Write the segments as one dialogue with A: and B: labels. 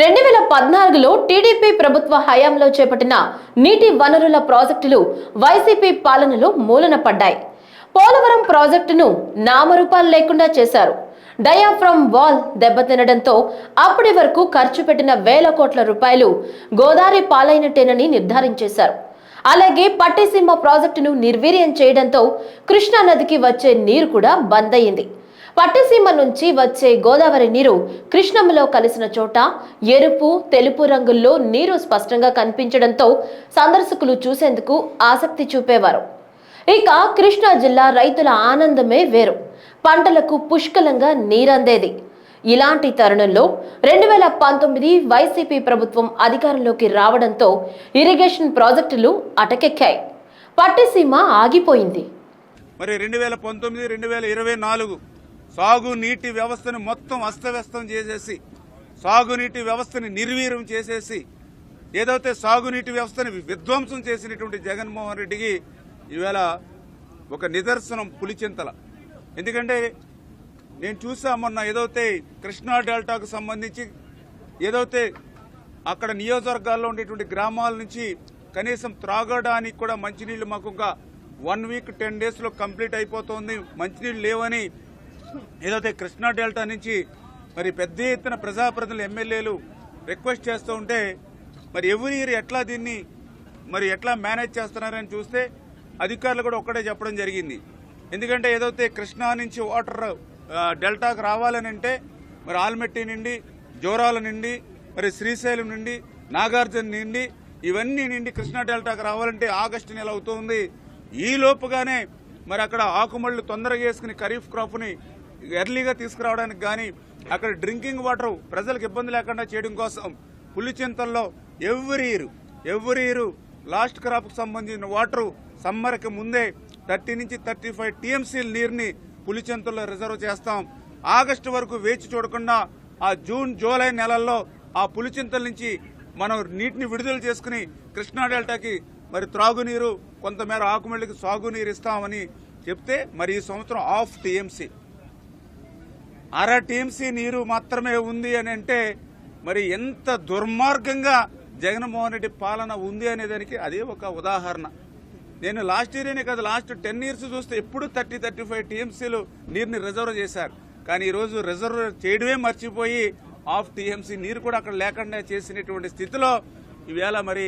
A: రెండు వేల పద్నాలుగులో టీడీపీ ప్రభుత్వ హయాంలో చేపట్టిన నీటి వనరుల ప్రాజెక్టులు వైసీపీ పాలనలో మూలన పడ్డాయి. పోలవరం ప్రాజెక్టును నామరూపాలు లేకుండా చేశారు. డయాఫ్రమ్ వాల్ దెబ్బతినడంతో అప్పటి వరకు ఖర్చు పెట్టిన వేల కోట్ల రూపాయలు గోదావరి పాలైనట్టేనని నిర్ధారించేశారు. అలాగే పట్టిసీమ ప్రాజెక్టును నిర్వీర్యం చేయడంతో కృష్ణా నదికి వచ్చే నీరు కూడా బంద్ అయింది పట్టిసీమ నుంచి వచ్చే గోదావరి నీరు కృష్ణమ్మలో కలిసిన చోట ఎరుపు తెలుపు రంగుల్లో నీరు స్పష్టంగా కనిపించడంతో సందర్శకులు చూసేందుకు ఆసక్తి చూపేవారు. ఇక కృష్ణా జిల్లా రైతుల ఆనందమే వేరు. పంటలకు పుష్కలంగా నీరందేది. ఇలాంటి తరుణంలో రెండు వేల పంతొమ్మిది వైసీపీ ప్రభుత్వం అధికారంలోకి రావడంతో ఇరిగేషన్ ప్రాజెక్టులు అటకెక్కాయి. పట్టిసీమ ఆగిపోయింది.
B: మరి రెండు వేల పంతొమ్మిది రెండు వేల ఇరవై నాలుగు సాగునీటి వ్యవస్థను మొత్తం అస్తవ్యస్తం చేసేసి సాగునీటి వ్యవస్థని నిర్వీర్యం చేసేసి ఏదైతే సాగునీటి వ్యవస్థని విధ్వంసం చేసినటువంటి జగన్మోహన్ రెడ్డికి ఈవేళ ఒక నిదర్శనం పులిచింతల. ఎందుకంటే నేను చూసా మొన్న ఏదైతే కృష్ణా డెల్టాకు సంబంధించి ఏదైతే అక్కడ నియోజకవర్గాల్లో ఉండేటువంటి గ్రామాల నుంచి కనీసం త్రాగడానికి కూడా మంచినీళ్ళు మాకు ఇంకా వన్ వీక్ టెన్ డేస్లో కంప్లీట్ అయిపోతుంది మంచినీళ్ళు లేవని ఏదైతే కృష్ణా డెల్టా నుంచి మరి పెద్ద ఎత్తున ప్రజాప్రతినిధులు ఎమ్మెల్యేలు రిక్వెస్ట్ చేస్తూ ఉంటే మరి ఎవరి ఇయర్ ఎట్లా దీన్ని మరి ఎట్లా మేనేజ్ చేస్తున్నారని చూస్తే అధికారులు కూడా ఒక్కడే చెప్పడం జరిగింది. ఎందుకంటే ఏదైతే కృష్ణా నుంచి వాటర్ డెల్టాకు రావాలని అంటే మరి ఆల్మెట్టి నుండి జోరాల నుండి మరి శ్రీశైలం నుండి నాగార్జున నుండి ఇవన్నీ నుండి కృష్ణా డెల్టాకు రావాలంటే ఆగస్టు నెల అవుతుంది ఈ లోపుగానే మరి అక్కడ ఆకుమళ్ళు తొందరగా వేసుకుని ఖరీఫ్ క్రాప్ని ఎర్లీగా తీసుకురావడానికి కానీ అక్కడ డ్రింకింగ్ వాటర్ ప్రజలకు ఇబ్బంది లేకుండా చేయడం కోసం పులిచింతల్లో every year every year last క్రాప్కి సంబంధించిన వాటర్ సమ్మర్కి ముందే థర్టీ నుంచి థర్టీ ఫైవ్ టీఎంసీ నీరుని పులిచింతల్లో రిజర్వ్ చేస్తాం. ఆగస్టు వరకు వేచి చూడకుండా ఆ జూన్ జూలై నెలల్లో ఆ పులిచింతల నుంచి మనం నీటిని విడుదల చేసుకుని కృష్ణా డెల్టాకి మరి త్రాగునీరు కొంతమేర ఆకుమళ్ళకి సాగునీరు ఇస్తామని చెప్తే మరి ఈ సంవత్సరం ఆఫ్ టీఎంసీ అర టీఎంసీ నీరు మాత్రమే ఉంది అని అంటే మరి ఎంత దుర్మార్గంగా జగన్మోహన్ రెడ్డి పాలన ఉంది అనేదానికి అది అదే ఒక ఉదాహరణ. నేను లాస్ట్ ఇయర్నే కదా లాస్ట్ టెన్ ఇయర్స్ చూస్తే ఎప్పుడు థర్టీ థర్టీ ఫైవ్ టీఎంసీలు నీరుని రిజర్వ్ చేశారు. కానీ ఈరోజు రిజర్వ్ చేయడమే మర్చిపోయి ఆఫ్ టీఎంసీ నీరు కూడా అక్కడ లేకుండా చేసినటువంటి స్థితిలో ఈవేళ మరి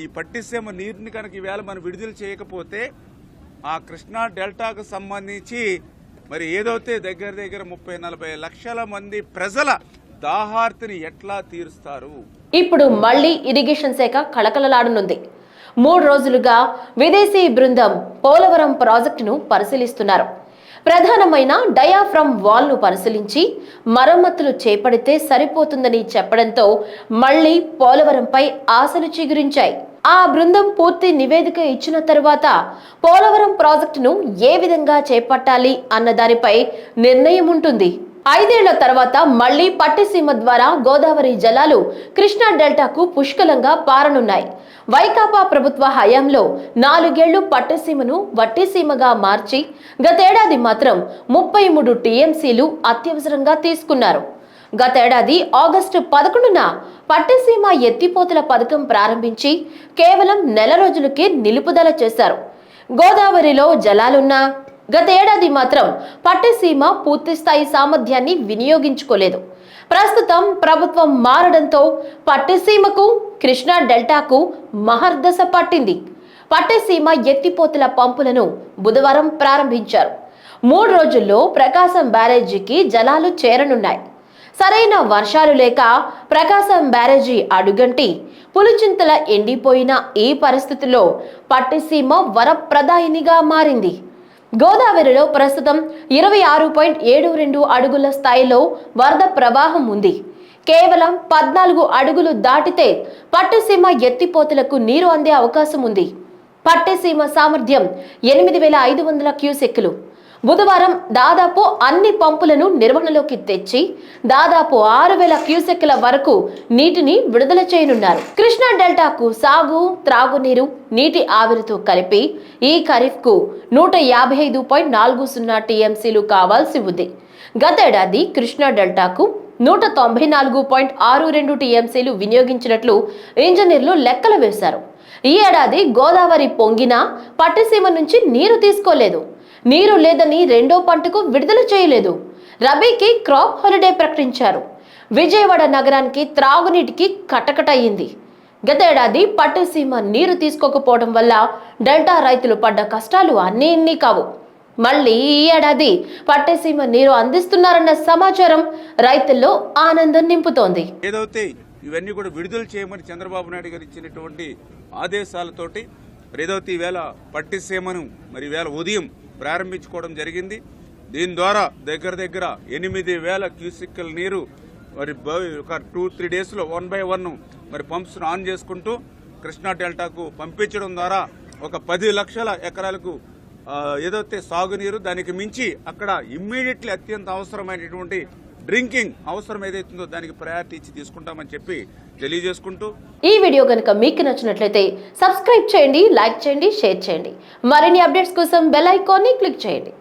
B: ఈ పట్టిసీమ నీరుని కనుక ఈవేళ మనం విడుదల చేయకపోతే ఆ కృష్ణా డెల్టాకు సంబంధించి మరి ఏదైతే దగ్గర దగ్గర ముప్పై నలభై లక్షల మంది ప్రజల దాహార్తిని ఎట్లా తీరుస్తారు?
A: ఇప్పుడు మళ్ళీ ఇరిగేషన్ శాఖ కళకళలాడనుంది. మూడు రోజులుగా విదేశీ బృందం పోలవరం ప్రాజెక్టును పరిశీలిస్తున్నారు. ప్రధానమైన డయాఫ్రమ్ వాల్ను పరిశీలించి మరమ్మతులు చేపడితే సరిపోతుందని చెప్పడంతో మళ్ళీ పోలవరంపై ఆశలు చిగురించాయి. ఆ బృందం పూర్తి నివేదిక ఇచ్చిన తరువాత పోలవరం ప్రాజెక్టును ఏ విధంగా చేపట్టాలి అన్న దానిపై నిర్ణయం ఉంటుంది. ఐదేళ్ళ తర్వాత మళ్ళీ పట్టిసీమ ద్వారా గోదావరి జలాలు కృష్ణా డెల్టాకు పుష్కలంగా పారనున్నాయి. వైకాపా ప్రభుత్వ హయాంలో నాలుగేళ్ళు పట్టసీమను వట్టిసీమగా మార్చి గతేడాది మాత్రం ముప్పై మూడు టీఎంసీలు అత్యవసరంగా తీసుకున్నారు. గతేడాది ఆగస్టు పదకొండున పట్టసీమ ఎత్తిపోతల పథకం ప్రారంభించి కేవలం నెల రోజులకే నిలుపుదల చేశారు. గోదావరిలో జలాలున్నా గతేడాది మాత్రం పట్టసీమ పూర్తిస్థాయి సామర్థ్యాన్ని వినియోగించుకోలేదు. ప్రస్తుతం ప్రభుత్వం మారడంతో పట్టసీమకు కృష్ణా డెల్టాకు మహర్దశ పట్టింది. పట్టసీమ ఎత్తిపోతుల పంపులను బుధవారం ప్రారంభించారు. మూడు రోజుల్లో ప్రకాశం బ్యారేజీకి జలాలు చేరనున్నాయి. సరైన వర్షాలు లేక ప్రకాశం బ్యారేజీ అడుగంటి పులిచింతల ఎండిపోయిన ఈ పరిస్థితిలో పట్టిసీమ వరప్రదాయినిగా మారింది. గోదావరిలో ప్రస్తుతం ఇరవై ఆరు పాయింట్ ఏడు రెండు అడుగుల స్థాయిలో వరద ప్రవాహం ఉంది. కేవలం పద్నాలుగు అడుగులు దాటితే పట్టసీమ ఎత్తిపోతలకు నీరు అందే అవకాశం ఉంది పట్టసీమ సామర్థ్యం ఎనిమిది వేల ఐదు వందల క్యూసెక్కులు. బుధవారం దాదాపు అన్ని పంపులను నిర్వహణలోకి తెచ్చి దాదాపు ఆరు వేల క్యూసెక్ల వరకు నీటిని విడుదల చేయనున్నారు. కృష్ణా డెల్టాకు సాగు త్రాగునీరు నీటి ఆవిరితో కలిపి ఈ ఖరీఫ్కు నూట యాభై ఐదు పాయింట్ నాలుగు సున్నా టీఎంసీలు కావాల్సి ఉంది. గతేడాది కృష్ణా డెల్టాకు నూట తొంభై నాలుగు పాయింట్ ఆరు రెండు టీఎంసీలు వినియోగించినట్లు ఇంజనీర్లు లెక్కలు వేశారు. ఈ ఏడాది గోదావరి పొంగినా పట్టిసీమ నుంచి నీరు తీసుకోలేదు. నీరు లేదని రెండో పంటకు విడుదల చేయలేదు. రబీకి క్రాప్ హాలిడే ప్రకటించారు. విజయవాడ నగరానికి త్రాగునీటికి కటకటయ్యింది గతేడాది పట్టుసీమ నీరు తీసుకోకపోవడం వల్ల డెల్టా రైతులు పడ్డ కష్టాలు అన్నీ ఇన్ని కావు. మళ్ళీ ఈ ఏడాది పట్టేసీమ నీరు అందిస్తున్నారన్న సమాచారం రైతుల్లో ఆనందం నింపుతోంది.
B: ఏదైతే ఇవన్నీ కూడా విడుదల చేయమని చంద్రబాబు నాయుడు గారు ఇచ్చినటువంటి ఆదేశాలతోటి మరి ఏదైతే ఈవేళ పట్టిసీమను మరి వేల ఉదయం ప్రారంభించుకోవడం జరిగింది. దీని ద్వారా దగ్గర దగ్గర ఎనిమిది వేల క్యూసిక్కల నీరు మరి ఒక టూ త్రీ డేస్లో వన్ బై వన్ మరి పంప్స్ ఆన్ చేసుకుంటూ కృష్ణా డెల్టాకు పంపించడం ద్వారా ఒక పది లక్షల ఎకరాలకు ఏదైతే సాగునీరు దానికి మించి అక్కడ ఇమ్మీడియట్లీ అత్యంత అవసరమైనటువంటి డ్రింకింగ్ అవసరం ఏదైతుందో దానికి ప్రయారిటీ ఇచ్చి తీసుకుంటామని చెప్పి తెలియజేసుకుంటూ
A: ఈ వీడియో కనుక మీకు నచ్చినట్లయితే సబ్స్క్రైబ్ చేయండి లైక్ చేయండి షేర్ చేయండి. మరిన్ని అప్డేట్స్ కోసం బెల్ ఐకాన్ని క్లిక్ చేయండి.